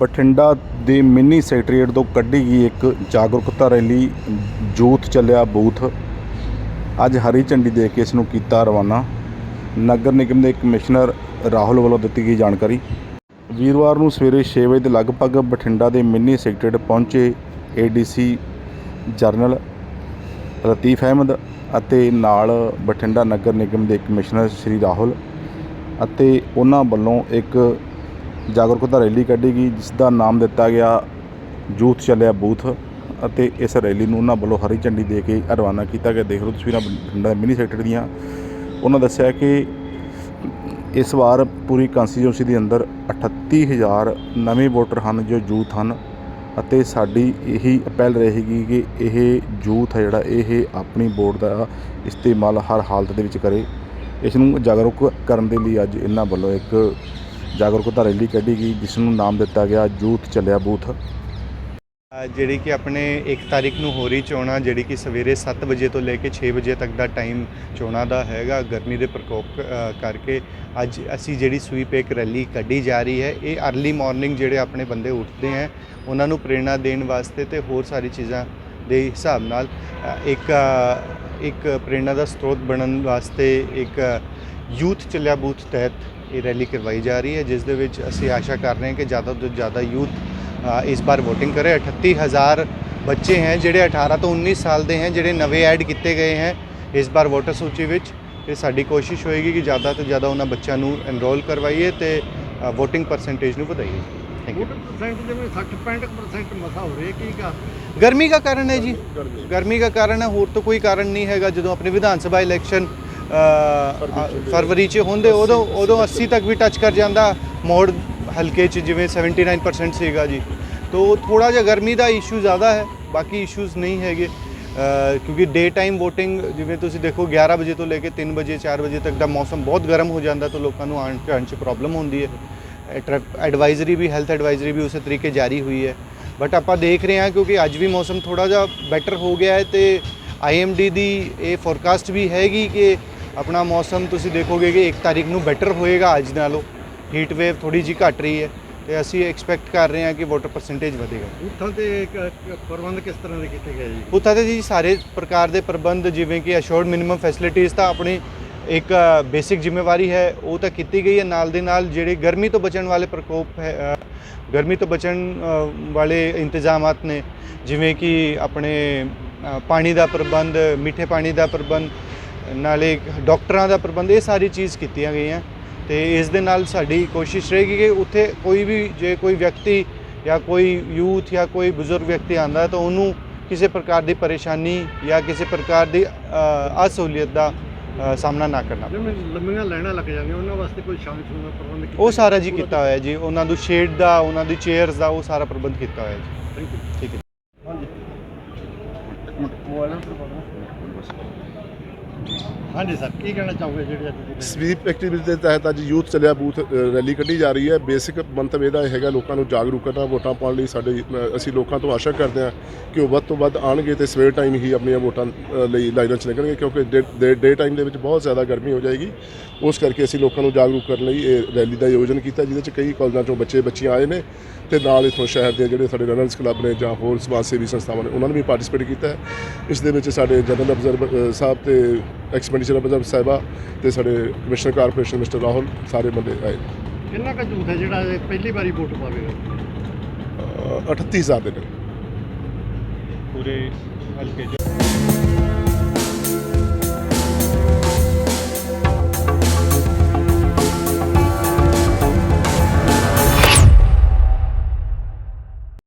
ਬਠਿੰਡਾ ਦੇ mini secretariat ਤੋਂ ਕੱਢੀ ਗਈ ਇੱਕ ਜਾਗਰੂਕਤਾ ਰੈਲੀ, ਜੂਥ ਚੱਲਿਆ ਬੂਥ। ਅੱਜ ਹਰੀ ਝੰਡੀ ਦੇ ਕੇ ਇਸ ਨੂੰ ਕੀਤਾ ਰਵਾਨਾ। ਨਗਰ ਨਿਗਮ ਦੇ ਕਮਿਸ਼ਨਰ ਰਾਹੁਲ ਵੱਲੋਂ ਦਿੱਤੀ ਗਈ ਜਾਣਕਾਰੀ। ਵੀਰਵਾਰ ਨੂੰ ਸਵੇਰੇ 6 ਵਜੇ ਦੇ ਲਗਭਗ ਬਠਿੰਡਾ ਦੇ ਮਿੰਨੀ ਸੈਕਟਰੀਏਟ ਪਹੁੰਚੇ ਏਡੀਸੀ ਜਰਨਲ ਲਤੀਫ ਅਹਿਮਦ ਅਤੇ ਨਾਲ ਬਠਿੰਡਾ ਨਗਰ ਨਿਗਮ ਦੇ ਕਮਿਸ਼ਨਰ ਸ਼੍ਰੀ ਰਾਹੁਲ ਅਤੇ ਉਹਨਾਂ ਵੱਲੋਂ ਇੱਕ ਜਾਗਰੂਕਤਾ ਰੈਲੀ ਕੱਢੀ ਗਈ ਜਿਸ ਦਾ ਨਾਮ ਦਿੱਤਾ ਗਿਆ ਜੂਥ ਚੱਲਿਆ ਬੂਥ ਅਤੇ ਇਸ ਰੈਲੀ ਨੂੰ ਉਹਨਾਂ ਵੱਲੋਂ ਹਰੀ ਝੰਡੀ ਦੇ ਕੇ ਰਵਾਨਾ ਕੀਤਾ ਗਿਆ। ਦੇਖ ਲਓ ਤਸਵੀਰਾਂ ਬਠਿੰਡਾ ਮਿਨੀ ਸੈਕਟਰ ਦੀਆਂ। ਉਹਨਾਂ ਦੱਸਿਆ ਕਿ ਇਸ ਵਾਰ ਪੂਰੀ ਕੰਸਟੀਚੂਐਂਸੀ ਦੇ ਅੰਦਰ 38000 ਨਵੇਂ ਵੋਟਰ ਹਨ ਜੋ ਯੂਥ ਹਨ ਅਤੇ ਸਾਡੀ ਇਹੀ ਅਪੀਲ ਰਹੇਗੀ ਕਿ ਇਹ ਯੂਥ ਹੈ ਜਿਹੜਾ, ਇਹ ਆਪਣੀ ਵੋਟ ਦਾ ਇਸਤੇਮਾਲ ਹਰ ਹਾਲਤ ਦੇ ਵਿੱਚ ਕਰੇ। ਇਸ ਨੂੰ ਜਾਗਰੂਕ ਕਰਨ ਦੇ ਲਈ ਅੱਜ ਇਹਨਾਂ ਵੱਲੋਂ ਇੱਕ ਜਾਗਰੂਕਤਾ ਰੈਲੀ ਕੱਢੀ ਗਈ ਜਿਸ ਨੂੰ ਨਾਮ ਦਿੱਤਾ ਗਿਆ ਯੂਥ ਚੱਲਿਆ ਬੂਥ। ਜਿਹੜੀ ਕਿ ਆਪਣੇ 1 ਤਾਰੀਖ ਨੂੰ ਹੋ ਰਹੀ ਚੋਣਾਂ ਜਿਹੜੀ ਕਿ ਸਵੇਰੇ 7 ਵਜੇ ਤੋਂ ਲੈ ਕੇ 6 ਵਜੇ ਤੱਕ ਦਾ ਟਾਈਮ ਚੋਣਾਂ ਦਾ ਹੈਗਾ ਗਰਮੀ ਦੇ ਪ੍ਰਕੋਪ ਕਰਕੇ ਅੱਜ ਅਸੀਂ ਜਿਹੜੀ ਸਵੀਪ ਇੱਕ ਰੈਲੀ ਕੱਢੀ ਜਾ ਰਹੀ ਹੈ ਇਹ अर्ਲੀ ਮਾਰਨਿੰਗ ਜਿਹੜੇ ਆਪਣੇ ਬੰਦੇ ਉੱਠਦੇ ਹੈ ਉਹਨਾਂ ਨੂੰ ਪ੍ਰੇਰਣਾ ਦੇਣ ਵਾਸਤੇ ਤੇ ਹੋਰ ਸਾਰੀ ਚੀਜ਼ਾਂ ਦੇ ਹਿਸਾਬ ਨਾਲ ਇੱਕ ਅ, ਇੱਕ ਪ੍ਰੇਰਣਾ ਦਾ ਸਰੋਤ ਬਣਨ ਵਾਸਤੇ ਇੱਕ ਯੂਥ ਚੱਲਿਆ ਬੂਥ ਤਹਿਤ ਇਹ ਰੈਲੀ ਕਰਵਾਈ ਜਾ ਰਹੀ ਹੈ ਜਿਸ ਦੇ ਵਿੱਚ ਅਸੀਂ ਆਸ਼ਾ ਕਰ ਰਹੇ ਹਾਂ ਕਿ ਜ਼ਿਆਦਾ ਤੋਂ ਜ਼ਿਆਦਾ ਯੂਥ ਇਸ ਵਾਰ ਵੋਟਿੰਗ ਕਰੇ। 38000 ਬੱਚੇ ਹੈ ਜਿਹੜੇ 18 ਤੋਂ 19 ਸਾਲ ਦੇ ਹੈ ਜਿਹੜੇ ਨਵੇਂ ਐਡ ਕੀਤੇ ਗਏ ਹੈ ਇਸ ਵਾਰ ਵੋਟਰ ਸੂਚੀ ਵਿੱਚ। ਤੇ ਸਾਡੀ ਕੋਸ਼ਿਸ਼ ਹੋਏਗੀ ਕਿ ਜ਼ਿਆਦਾ ਤੋਂ ਜ਼ਿਆਦਾ ਉਹਨਾਂ ਬੱਚਿਆਂ ਨੂੰ ਐਨਰੋਲ ਕਰਵਾਈਏ ਤੇ ਵੋਟਿੰਗ ਪਰਸੈਂਟੇਜ ਨੂੰ ਵਧਾਈਏ। ਥੈਂਕ ਕਾ ਗਰਮੀ ਦਾ ਕਾਰਨ ਹੈ ਜੀ। ਗਰਮੀ ਦਾ। ਕਾਰਨ ਹੈ ਹੋਰ ਤਾਂ ਕੋਈ ਕਾਰਨ ਨਹੀਂ ਹੈਗਾ। ਜਦੋਂ ਆਪਣੇ ਵਿਧਾਨ ਸਭਾ ਇਲੈਕਸ਼ਨ ਫਰਵਰੀ 'ਚ ਹੁੰਦੇ, ਉਦੋਂ ਉਦੋਂ 80 ਤੱਕ ਵੀ ਟੱਚ ਕਰ ਜਾਂਦਾ ਮੋੜ ਹਲਕੇ 'ਚ, ਜਿਵੇਂ 79% ਸੀਗਾ ਜੀ। ਤੋ ਥੋੜਾ ਜਿਹਾ ਗਰਮੀ ਦਾ ਇਸ਼ੂ ਜ਼ਿਆਦਾ ਹੈ, ਬਾਕੀ ਇਸ਼ੂਜ਼ ਨਹੀਂ ਹੈਗੇ। ਕਿਉਂਕਿ ਡੇ ਟਾਈਮ VOTING, ਜਿਵੇਂ ਤੁਸੀਂ ਦੇਖੋ 11 ਵਜੇ ਤੋਂ ਲੈ ਕੇ 3 ਵਜੇ 4 ਵਜੇ ਤੱਕ ਦਾ ਮੌਸਮ ਬਹੁਤ ਗਰਮ ਹੋ ਜਾਂਦਾ, ਤਾਂ ਲੋਕਾਂ ਨੂੰ ਆਉਣ, ਜਾਣ 'ਚ ਪ੍ਰੋਬਲਮ ਹੁੰਦੀ ਹੈ। ਐਡਵਾਈਜ਼ਰੀ ਵੀ ਹੈਲਥ ਐਡਵਾਈਜ਼ਰੀ ਵੀ ਉਸੇ ਤਰੀਕੇ ਜਾਰੀ ਹੋਈ ਹੈ। ਬਟ ਆਪਾਂ ਦੇਖ ਰਹੇ ਹਾਂ, ਕਿਉਂਕਿ ਅੱਜ ਵੀ ਮੌਸਮ ਥੋੜਾ ਜਿਹਾ ਬੈਟਰ ਹੋ ਗਿਆ ਹੈ, ਤੇ ਆਈਐਮਡੀ ਦੀ ਇਹ ਫੋਰਕਾਸਟ ਵੀ ਹੈਗੀ ਕਿ ਆਪਣਾ ਮੌਸਮ ਤੁਸੀਂ ਦੇਖੋਗੇ ਕਿ 1 ਤਾਰੀਖ ਨੂੰ ਬੈਟਰ ਹੋਏਗਾ ਅੱਜ ਨਾਲੋਂ। ਹੀਟ ਵੇਵ ਥੋੜੀ ਜੀ ਘਟ ਰਹੀ ਹੈ ਤੇ ਅਸੀਂ ਐਕਸਪੈਕਟ ਕਰ ਰਹੇ ਹਾਂ ਕਿ ਵਾਟਰ ਪਰਸੈਂਟੇਜ ਵਧੇਗਾ। ਉੱਥਾਂ ਤੇ ਪ੍ਰਬੰਧ ਕਿਸ ਤਰ੍ਹਾਂ ਦੇ ਕੀਤੇ ਗਏ ਜੀ? ਉੱਥੇ ਤੇ ਜੀ ਸਾਰੇ ਪ੍ਰਕਾਰ ਦੇ ਪ੍ਰਬੰਧ ਜਿਵੇਂ ਕਿ ਅਸ਼ੋਰਡ ਮਿਨੀਮਮ ਫੈਸਿਲਿਟੀਜ਼ ਤਾਂ ਆਪਣੀ ਇੱਕ ਬੇਸਿਕ ਜ਼ਿੰਮੇਵਾਰੀ ਹੈ ਉਹ ਤਾਂ ਕੀਤੀ ਗਈ ਹੈ। ਨਾਲ ਦੇ ਨਾਲ ਜਿਹੜੇ ਗਰਮੀ ਤੋਂ ਬਚਣ ਵਾਲੇ ਪ੍ਰਕੋਪ ਹੈ ਅ, ਗਰਮੀ ਤੋਂ ਬਚਣ ਅ, ਵਾਲੇ ਇੰਤਜ਼ਾਮਾਤ ਨੇ ਜਿਵੇਂ ਕਿ ਆਪਣੇ ਅ, ਪਾਣੀ ਦਾ ਪ੍ਰਬੰਧ ਮਿੱਠੇ ਪਾਣੀ ਦਾ ਪ੍ਰਬੰਧ ਨਾਲੇ ਡਾਕਟਰਾਂ ਦਾ ਪ੍ਰਬੰਧ ਇਹ ਸਾਰੀ ਚੀਜ਼ ਕੀਤੀਆਂ ਗਈਆਂ। ਤੇ ਇਸ ਦੇ ਨਾਲ ਸਾਡੀ ਕੋਸ਼ਿਸ਼ ਰਹੇਗੀ ਕਿ ਉੱਥੇ ਕੋਈ ਵੀ ਜੇ ਕੋਈ ਵਿਅਕਤੀ ਜਾਂ ਕੋਈ ਯੂਥ ਜਾਂ ਕੋਈ ਬਜ਼ੁਰਗ ਵਿਅਕਤੀ ਆਂਦਾ ਤਾਂ ਉਹਨੂੰ ਕਿਸੇ ਪ੍ਰਕਾਰ ਦੀ ਪਰੇਸ਼ਾਨੀ ਜਾਂ ਕਿਸੇ ਪ੍ਰਕਾਰ ਦੀ ਅਸਹੂਲੀਅਤ ਦਾ ਸਾਹਮਣਾ ਨਾ ਕਰਨਾ ਲੰਮੀਆਂ ਲਾਈਨਾਂ ਲੱਗ ਜਾਂਦੀਆਂ ਉਹਨਾਂ ਵਾਸਤੇ ਕੋਈ ਸ਼ਾਮਿਲ ਹੋਣਾ ਪ੍ਰਬੰਧ ਕੀਤਾ ਉਹ ਸਾਰਾ ਜੀ ਕੀਤਾ ਹੋਇਆ ਜੀ। ਉਹਨਾਂ ਨੂੰ ਸ਼ੇਡ ਦਾ ਉਹਨਾਂ ਦੀ ਚੇਅਰਸ ਦਾ ਉਹ ਸਾਰਾ ਪ੍ਰਬੰਧ ਕੀਤਾ ਹੋਇਆ ਜੀ। ਠੀਕ ਹੈ ਹਾਂਜੀ। ਮੋਬਾਈਲ ਨੰਬਰ ਹਾਂਜੀ ਸਰ ਕੀ ਕਹਿਣਾ ਚਾਹੋਗੇ ਜਿਹੜੇ ਅੱਜ ਦੀ ਸਵੀਪ ਐਕਟੀਵਿਟੀ ਦੇ ਤਹਿਤ ਅੱਜ ਯੂਥ ਚੱਲਿਆ ਬੂਥ ਰੈਲੀ ਕੱਢੀ ਜਾ ਰਹੀ ਹੈ। ਬੇਸਿਕ ਮੰਤਵ ਇਹਦਾ ਹੈਗਾ ਲੋਕਾਂ ਨੂੰ ਜਾਗਰੂਕ ਕਰਨਾ ਵੋਟਾਂ ਪਾਉਣ ਲਈ ਸਾਡੇ ਅ, ਅਸੀਂ ਲੋਕਾਂ ਤੋਂ ਆਸ਼ਾ ਕਰਦੇ ਹਾਂ ਕਿ ਉਹ ਵੱਧ ਤੋਂ ਵੱਧ ਆਣਗੇ ਤੇ ਸਵੇਰ ਟਾਈਮ ਹੀ ਆਪਣੀਆਂ ਵੋਟਾਂ ਅ, ਲਈ ਲਾਈਨਾਂ 'ਚ ਲੱਗਣਗੇ ਕਿਉਂਕਿ ਡੇ ਟਾਈਮ ਦੇ ਵਿੱਚ ਬਹੁਤ ਜ਼ਿਆਦਾ ਗਰਮੀ ਹੋ ਜਾਏਗੀ। ਉਸ ਕਰਕੇ ਅਸੀਂ ਲੋਕਾਂ ਨੂੰ ਜਾਗਰੂਕ ਕਰਨ ਲਈ ਇਹ ਰੈਲੀ ਦਾ ਆਯੋਜਨ ਕੀਤਾ ਜਿਹਦੇ 'ਚ ਕਈ ਕਾਲਜਾਂ ਚੋਂ ਬੱਚੇ ਬੱਚੀਆਂ ਆਏ ਨੇ। ਤੇ ਨਾਲ ਇਥੋਂ ਸ਼ਹਿਰ ਦੇ ਜਿਹੜੇ ਸਾਡੇ ਰਨਰਸ ਕਲੱਬ ਨੇ ਜਾਂ ਹੋਰ ਸਮਾਜ ਸੇਵੀ ਸੰਸਥਾਵਾਂ ਨੇ ਉਹਨਾਂ ਨੇ ਵੀ ਪਾਰਟਿਸਿਪੇਟ ਕੀਤਾ ਇਸ ਦੇ ਵਿੱਚ ਸਾਡੇ ਜਨਰਲ ਅਬਜ਼ਰਵਰ ਸਾਹਿਬ ਤੇ ਐਕਸਪੈਂਡੀਚਰ ਅਬਜ਼ਰਵਰ ਸਾਹਿਬਾ ਤੇ ਸਾਡੇ ਕਮਿਸ਼ਨਰ ਕਾਰਪੋਰੇਸ਼ਨ ਮਿਸਟਰ ਰਾਹੁਲ ਸਾਰੇ ਬੰਦੇ ਆਏ। ਕਿੰਨਾ ਕੁ ਝੂਠ ਹੈ ਜਿਹੜਾ ਇਹ ਪਹਿਲੀ ਵਾਰੀ ਵੋਟ ਪਾਵੇਗਾ ਅ, 38000 ਦੇ ਨੇ। ਪੂਰੇ ਹਲਕੇ